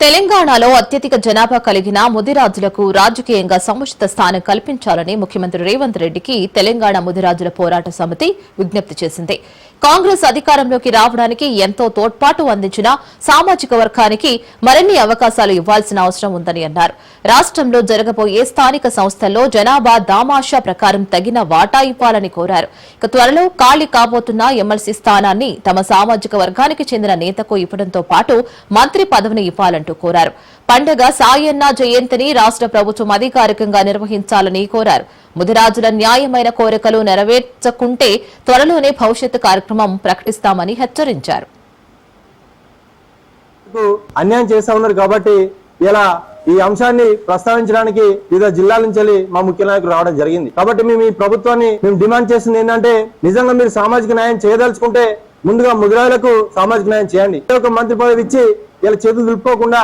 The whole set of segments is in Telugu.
తెలంగాణలో అత్యధిక జనాభా కలిగిన ముదిరాజులకు రాజకీయంగా సముచిత స్థానం కల్పించాలని ముఖ్యమంత్రి రేవంత్ రెడ్డికి తెలంగాణ ముదిరాజుల పోరాట సమితి విజ్ఞప్తి చేసింది. కాంగ్రెస్ అధికారంలోకి రావడానికి ఎంతో తోడ్పాటు అందించిన సామాజిక వర్గానికి మరిన్ని అవకాశాలు ఇవ్వాల్సిన అవసరం ఉందని అన్నారు. రాష్ట్రంలో జరగబోయే స్థానిక సంస్థల్లో జనాభా దామాషా ప్రకారం తగిన వాటా ఇవ్వాలని కోరారు. ఇక త్వరలో ఖాళీ కాబోతున్న ఎమ్మెల్సీ స్థానాన్ని తమ సామాజిక వర్గానికి చెందిన నేతకు ఇవ్వడంతో పాటు మంత్రి పదవిని ఇవ్వాలని చేయాలంటూ కోరారు. పండగ సాయన్న జయంతిని రాష్ట్ర ప్రభుత్వం అధికారికంగా నిర్వహించాలని కోరారు. ముదిరాజుల న్యాయమైన కోరికలు నెరవేర్చకుంటే త్వరలోనే భవిష్యత్తు కార్యక్రమం ప్రకటిస్తామని హెచ్చరించారు. అన్యాయం చేస్తా ఉన్నారు కాబట్టి ఇలా ఈ అంశాన్ని ప్రస్తావించడానికి వివిధ జిల్లాల నుంచి వెళ్ళి మా ముఖ్య నాయకులు రావడం జరిగింది. కాబట్టి మేము ఈ ప్రభుత్వాన్ని మేము డిమాండ్ చేసింది ఏంటంటే నిజంగా మీరు సామాజిక న్యాయం చేయదలుచుకుంటే ముందుగా ముదిరాలకు సామాజిక న్యాయం చేయండి. ఒక మంత్రి పదవి ఇచ్చి ఇలా చేతులు దులుపుకోకుండా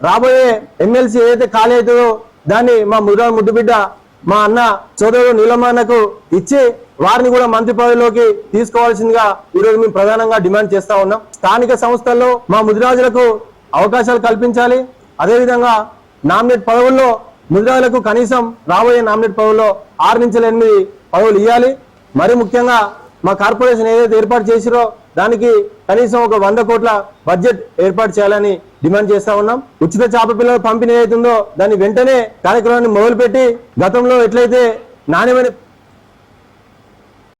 రాబోయే ఎమ్మెల్సీ ఏదైతే ఖాళీ అవుతుందో దాన్ని మా ముదిరాల ముద్దుబిడ్డ మా అన్న సోదరుడు నీలమ్మన్నకు ఇచ్చి వారిని కూడా మంత్రి పదవిలోకి తీసుకోవాల్సిందిగా ఈరోజు మేము ప్రధానంగా డిమాండ్ చేస్తా ఉన్నాం. స్థానిక సంస్థల్లో మా ముదిరాజులకు అవకాశాలు కల్పించాలి. అదేవిధంగా నామినేట్ పదవుల్లో ముదిరాజులకు కనీసం రాబోయే నామినేట్ పదవుల్లో ఆరు నుంచి ఎనిమిది పదవులు ఇవ్వాలి మరి ముఖ్యంగా మా కార్పొరేషన్ ఏదైతే ఏర్పాటు చేసిరో దానికి కనీసం ఒక వంద కోట్ల బడ్జెట్ ఏర్పాటు చేయాలని డిమాండ్ చేస్తా ఉన్నాం. ఉచిత చేప పిల్లల పంపిణీ ఏదైతుందో దాన్ని వెంటనే కార్యక్రమాన్ని మొదలుపెట్టి గతంలో ఎట్లయితే నాణ్యమైన